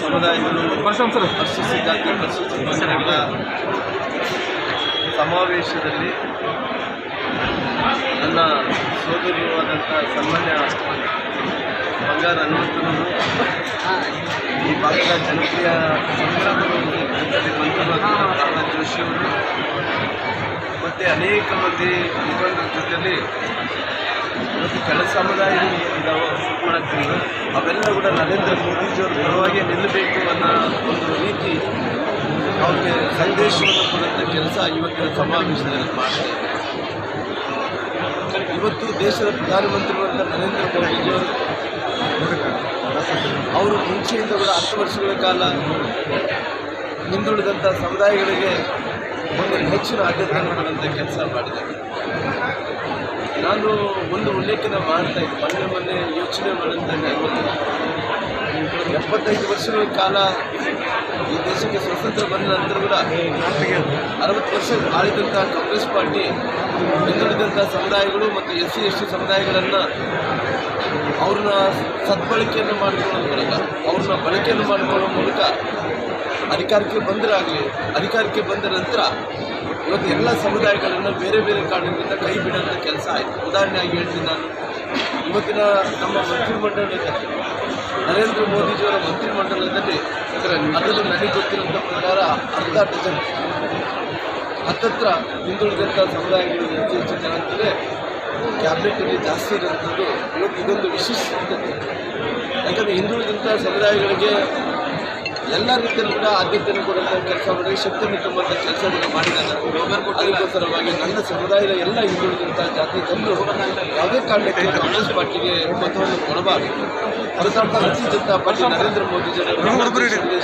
ಸಮುದಾಯಗಳು ಪರಿಶಿಷ್ಟ ಜಾತಿ ಪರಿಶಿಷ್ಟ ಸಮಾವೇಶದಲ್ಲಿ ನನ್ನ ಸೋದರಿಯಾದಂಥ ಸನ್ಮಾನ್ಯ ಬಂಗಾರ ಹನುಮಂತನವರು ಈ ಭಾಗದ ಜನಪ್ರಿಯ ಸಂಸದರು ಪ್ರಹ್ಲಾದ್ ಜೋಶಿಯವರು ಮತ್ತು ಅನೇಕ ಮಂದಿ ಮುಖಂಡರ ಜೊತೆಯಲ್ಲಿ ಇವತ್ತು ಕೆಲ ಸಮುದಾಯಗಳು ಮಾಡಕ್ತಿಲ್ಲ ಅವೆಲ್ಲ ಕೂಡ ನರೇಂದ್ರ ಮೋದಿಜಿಯವರ ಪರವಾಗಿ ನಿಲ್ಲಬೇಕು ಅನ್ನೋ ಒಂದು ರೀತಿ ಅವ್ರಿಗೆ ಸಂದೇಶವನ್ನು ಕೊಡುವಂಥ ಕೆಲಸ ಇವತ್ತಿನ ಸಮಾವೇಶದಲ್ಲಿ ಇದ್ದಾರೆ ಇವತ್ತು ದೇಶದ ಪ್ರಧಾನಮಂತ್ರಿಗಳಾದ ನರೇಂದ್ರ ಮೋದಿಜಿಯವರು ಅವರು ಮುಂಚೆಯಿಂದ ಕೂಡ ಹತ್ತು ವರ್ಷಗಳ ಕಾಲ ಹಿಂದುಳಿದಂಥ ಸಮುದಾಯಗಳಿಗೆ ಒಂದು ಹೆಚ್ಚಿನ ಆದ್ಯತೆಯನ್ನು ಕೊಡುವಂಥ ಕೆಲಸ ಮಾಡಿದ್ದಾರೆ. ನಾನು ಒಂದು ಉಲ್ಲೇಖನ ಮಾಡ್ತಾ ಇದ್ದೆ. ಮೊನ್ನೆ ಮೊನ್ನೆ ಯೋಚನೆ ಮಾಡಿದಾಗ ಎಪ್ಪತ್ತೈದು ವರ್ಷಗಳ ಕಾಲ ಈ ದೇಶಕ್ಕೆ ಸ್ವತಂತ್ರ ಬಂದ ನಂತರ ಕೂಡ ಅರವತ್ತು ವರ್ಷ ಆಳಿದಂಥ ಕಾಂಗ್ರೆಸ್ ಪಾರ್ಟಿ ಹಿಂದುಳಿದಂಥ ಸಮುದಾಯಗಳು ಮತ್ತು ಎಸ್ ಸಿ ಎಸ್ ಟಿ ಸಮುದಾಯಗಳನ್ನು ಅವ್ರನ್ನ ಸದ್ಬಳಕೆಯನ್ನು ಮಾಡಿಕೊಳ್ಳೋ ಮೂಲಕ, ಅವ್ರನ್ನ ಬಳಕೆಯನ್ನು ಮಾಡಿಕೊಳ್ಳೋ ಮೂಲಕ ಅಧಿಕಾರಕ್ಕೆ ಬಂದರಾಗಲಿ ಅಧಿಕಾರಕ್ಕೆ ಬಂದ ನಂತರ ಇವತ್ತು ಎಲ್ಲ ಸಮುದಾಯಗಳನ್ನು ಬೇರೆ ಬೇರೆ ಕಾರಣದಿಂದ ಕೈ ಬಿಡುವಂಥ ಕೆಲಸ ಆಯಿತು. ಉದಾಹರಣೆಯಾಗಿ ಹೇಳ್ತೀನಿ ನಾನು. ಇವತ್ತಿನ ನಮ್ಮ ಮಂತ್ರಿಮಂಡಲದಲ್ಲಿ ನರೇಂದ್ರ ಮೋದಿಜಿಯವರ ಮಂತ್ರಿಮಂಡಲದಲ್ಲಿ ಅದರಲ್ಲಿ ನನಗೆ ಗೊತ್ತಿರುವಂಥ ಪ್ರಕಾರ ಅರ್ಧ ಡಜನ್, ಹತ್ತತ್ರ ಹಿಂದುಳಿದಂಥ ಸಮುದಾಯಗಳು ಹೆಚ್ಚು ಹೆಚ್ಚು ಜನ ಅಂತಂದರೆ ಕ್ಯಾಬಿನೆಟಲ್ಲಿ ಜಾಸ್ತಿ ಇರುವಂಥದ್ದು ಇವತ್ತು ಇದೊಂದು ವಿಶಿಷ್ಟ ಯಾಕಂದರೆ ಹಿಂದುಳಿದಂಥ ಸಮುದಾಯಗಳಿಗೆ ಎಲ್ಲ ರೀತಿಯಲ್ಲೂ ಕೂಡ ಆದ್ಯತೆಯನ್ನು ಕೊಡುವಂಥ ಕೆಲಸ ಮಾಡಿ ಶಕ್ತಿಯನ್ನು ತುಂಬುವಂಥ ಕೆಲಸವನ್ನು ಮಾಡಿದ್ದಾರೆ ಅದಕ್ಕೋಸ್ಕರವಾಗಿ ನನ್ನ ಸಮುದಾಯದ ಎಲ್ಲ ಹಿಂದುಳಿದಂಥ ಜಾತಿ ಜನರು ಯಾವುದೇ ಕಾರಣಕ್ಕೆ ಕಾಂಗ್ರೆಸ್ ಪಾರ್ಟಿಗೆ ಮತವನ್ನು ಕೊಡಬಾರದು. ಭಾರತೀಯ ಜನತಾ ಪಾರ್ಟಿ ನರೇಂದ್ರ ಮೋದಿ ಜನರು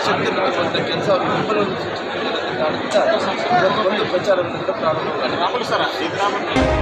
ಶಕ್ತಿಯನ್ನು ತುಂಬುವಂಥ ಕೆಲಸ ಅವರು ಬೆಂಬಲವನ್ನು ಸೂಚಿಸುತ್ತಿದ್ದಾರೆ ಒಂದು ಪ್ರಚಾರವನ್ನು ಕೂಡ ಪ್ರಾರಂಭ ಮಾಡಿದ್ದಾರೆ